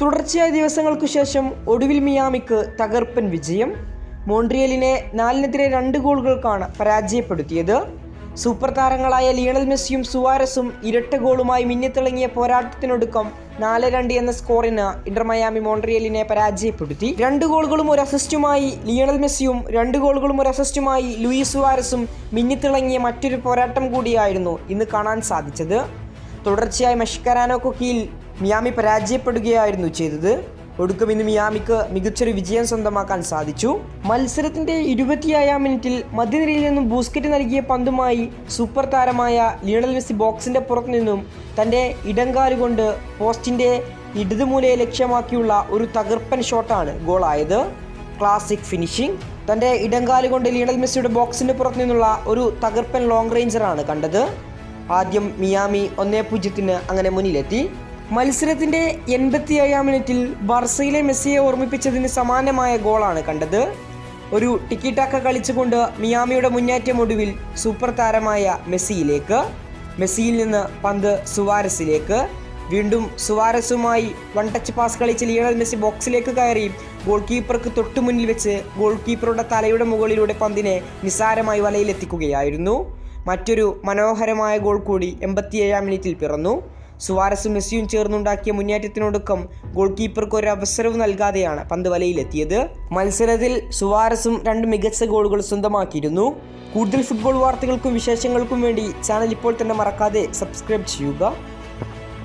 തുടർച്ചയായ ദിവസങ്ങൾക്കു ശേഷം ഒടുവിൽ മിയാമിക്ക് തകർപ്പൻ വിജയം. മോൺട്രിയലിനെ നാലിനെതിരെ രണ്ട് ഗോളുകൾക്കാണ് പരാജയപ്പെടുത്തിയത്. സൂപ്പർ താരങ്ങളായ ലിയണൽ മെസ്സിയും സുവാരസും ഇരട്ട ഗോളുമായി മിന്നിത്തിളങ്ങിയ പോരാട്ടത്തിനൊടുക്കം നാല് രണ്ട് എന്ന സ്കോറിന് ഇന്റർ മയാമി മോൺട്രിയലിനെ പരാജയപ്പെടുത്തി. രണ്ട് ഗോളുകളും ഒരു അസിസ്റ്റുമായി ലിയണൽ മെസ്സിയും രണ്ട് ഗോളുകളും ഒരു അസിസ്റ്റുമായി ലൂയിസ് സുവാരസും മിന്നിത്തിളങ്ങിയ മറ്റൊരു പോരാട്ടം കൂടിയായിരുന്നു ഇന്ന് കാണാൻ സാധിച്ചത്. തുടർച്ചയായി മെഷ്കരാനോക്ക് കീഴിൽ മിയാമി പരാജയപ്പെടുകയായിരുന്നു ചെയ്തത്. ഒടുക്കം ഇന്ന് മിയാമിക്ക് മികച്ചൊരു വിജയം സ്വന്തമാക്കാൻ സാധിച്ചു. മത്സരത്തിന്റെ ഇരുപത്തിയായാം മിനിറ്റിൽ മധ്യനിരയിൽ നിന്നും ബൂസ്കറ്റ് നൽകിയ പന്തുമായി സൂപ്പർ താരമായ ലിയണൽ മെസ്സി ബോക്സിന്റെ പുറത്തു നിന്നും തന്റെ ഇടങ്കാലുകൊണ്ട് പോസ്റ്റിന്റെ ഇടതുമൂലയെ ലക്ഷ്യമാക്കിയുള്ള ഒരു തകർപ്പൻ ഷോട്ടാണ് ഗോളായത്. Classic finishing. തന്റെ ഇടങ്കാലുകൊണ്ട് ലിയണൽ മെസ്സിയുടെ ബോക്സിന്റെ പുറത്തു നിന്നുള്ള ഒരു തകർപ്പൻ ലോങ് റേഞ്ചറാണ് കണ്ടത്. ആദ്യം മിയാമി ഒന്നേ പൂജ്യത്തിന് അങ്ങനെ മുന്നിലെത്തി. മത്സരത്തിന്റെ എൺപത്തിയേഴാം മിനിറ്റിൽ ബർസയിലെ മെസ്സിയെ ഓർമ്മിപ്പിച്ചതിന് സമാനമായ ഗോളാണ് കണ്ടത്. ഒരു ടിക്കിടാക്ക കളിച്ചുകൊണ്ട് മിയാമിയുടെ മുന്നേറ്റം ഒടുവിൽ സൂപ്പർ താരമായ മെസ്സിയിലേക്ക് മെസ്സിയിൽ നിന്ന് പന്ത് സുവാരസിലേക്ക്. വീണ്ടും സുവാരസുമായി വൺ ടച്ച് പാസ് കളിച്ച് ലിയണൽ മെസ്സി ബോക്സിലേക്ക് കയറി ഗോൾ കീപ്പർക്ക് തൊട്ടു മുന്നിൽ വെച്ച് ഗോൾ കീപ്പറുടെ തലയുടെ മുകളിലൂടെ പന്തിനെ നിസ്സാരമായി വലയിലെത്തിക്കുകയായിരുന്നു. മറ്റൊരു മനോഹരമായ ഗോൾ കൂടി എൺപത്തിയേഴാം മിനിറ്റിൽ പിറന്നു. സുവാരസും മെസ്സിയും ചേർന്നുണ്ടാക്കിയ മുന്നേറ്റത്തിനൊടുക്കം ഗോൾ കീപ്പർക്ക് ഒരു അവസരവും നൽകാതെയാണ് പന്ത് വലയിലെത്തിയത്. മത്സരത്തിൽ സുവാരസും രണ്ട് മികച്ച ഗോളുകൾ സ്വന്തമാക്കിയിരുന്നു. കൂടുതൽ ഫുട്ബോൾ വാർത്തകൾക്കും വിശേഷങ്ങൾക്കും വേണ്ടി ചാനൽ ഇപ്പോൾ തന്നെ മറക്കാതെ സബ്സ്ക്രൈബ് ചെയ്യുക.